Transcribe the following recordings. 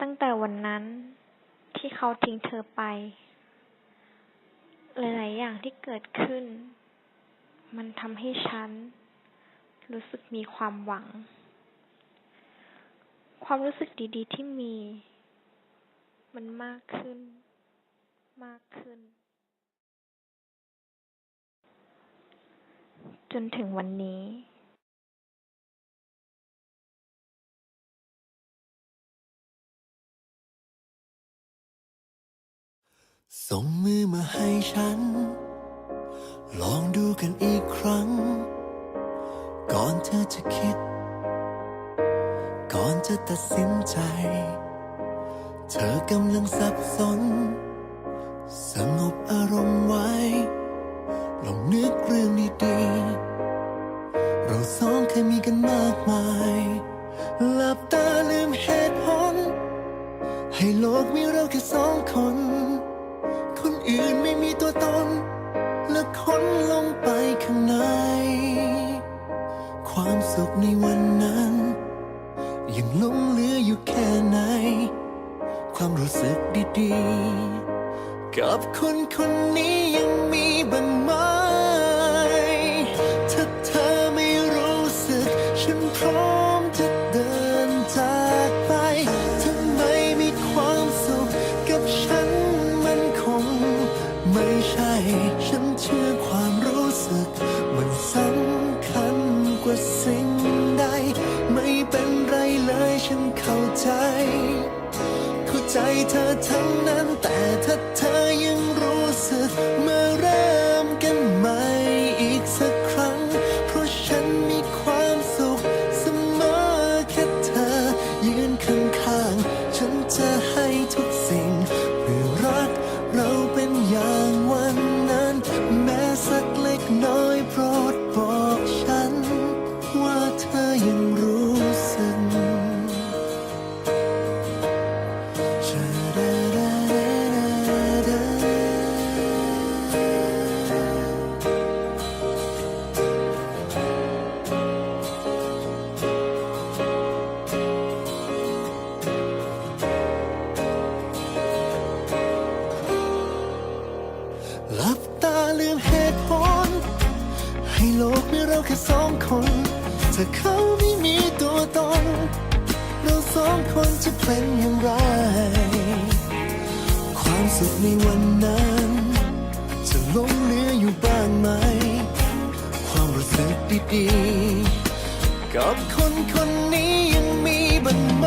ตั้งแต่วันนั้นที่เขาทิ้งเธอไป หลาย ๆ อย่างที่เกิดขึ้น มันทำให้ฉัน รู้สึกมีความหวัง ความรู้สึกดี ๆ ที่มี มันมากขึ้น มากขึ้น จนถึงวันนี้ ส่งมือมาให้ฉัน ลองดูกันอีกครั้ง ก่อนเธอจะคิด ก่อนจะตัดสินใจ เธอกำลังสับสน สงบอารมณ์ไว้ ลองนึกเรื่องดีๆเราสองเคยมีกันมากมายหลับตาลืมเหตุผล ให้โลกมีเราแค่สองคนคน อื่นไม่มีตัวตน และคนลงไปข้างใน ความสุขในวันนั้น ยังหลงเหลืออยู่แค่ไหน ความรู้สึกดีๆ กับคนคนนี้ยังมีบ้างไหม แค่สองคนถ้าเขาไม่มีตัวตน เราสองคนจะเป็นอย่างไร ความสุขในวันนั้น จะหลงเหลืออยู่บ้างไหม ความรู้สึกดีๆ กับคนคนนี้ยังมีบ้างไหม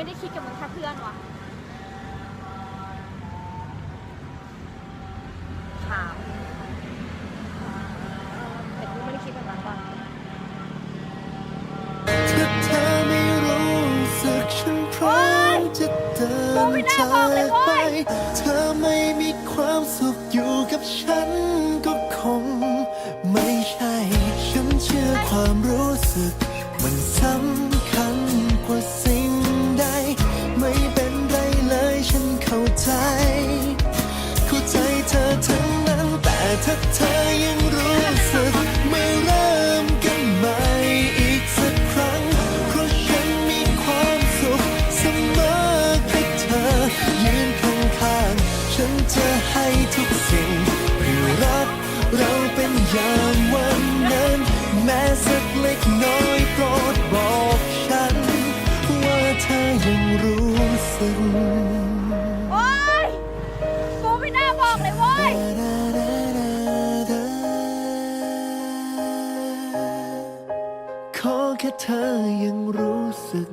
ไม่ได้คิดกับมึงแค่เพื่อนวะถามแต่กูไม่ได้คิดแบบนั้นว่ะถ้าเธอไม่รู้สึกฉันพร้อมจะเดินจากไป เธอไม่มีความสุขอยู่กับฉันก็คง ไม่ใช่ ฉันเชื่อความรู้สึก ยามวันนั้น แม้สักเล็กน้อยโปรดบอกฉัน ว่าเธอยังรู้สึกโอ๊ยกูไม่น่าบอกเลยเว้ย ขอแค่เธอยังรู้สึก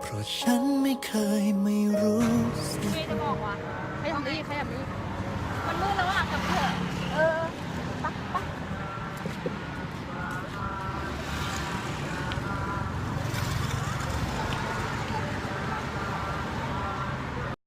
เพราะฉันไม่เคยไม่รู้สึก ไม่ได้บอกว่ะใครทำดีใครทำดี 没了啊แล้